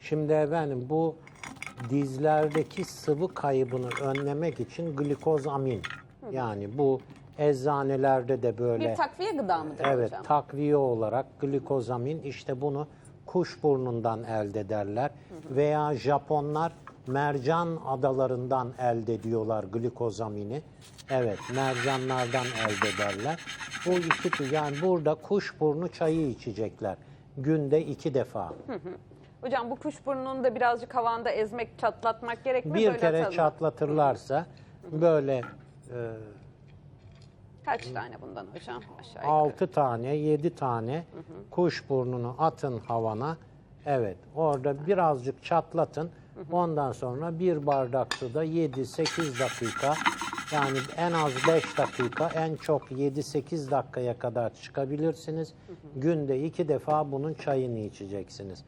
Şimdi efendim bu dizlerdeki sıvı kaybını önlemek için glikozamin. Yani bu eczanelerde de böyle Bir takviye gıda mıdır evet hocam? takviye olarak glikozamin işte bunu kuşburnundan elde ederler veya Japonlar mercan adalarından elde ediyorlar glikozamini. Evet mercanlardan elde ederler. Bu iki yani burada kuşburnu çayı içecekler günde iki defa. Hocam bu kuşburnunu da birazcık havanda ezmek, çatlatmak gerek mi? Bir Böyle kere atalım. çatlatırlarsa böyle e, Kaç tane bundan hocam? Aşağı yukarı. 6 tane, 7 tane kuş burnunu atın havana. Evet, orada birazcık çatlatın. Ondan sonra bir bardak suda 7-8 dakika yani en az 5 dakika, en çok 7-8 dakikaya kadar çıkabilirsiniz. Günde iki defa bunun çayını içeceksiniz.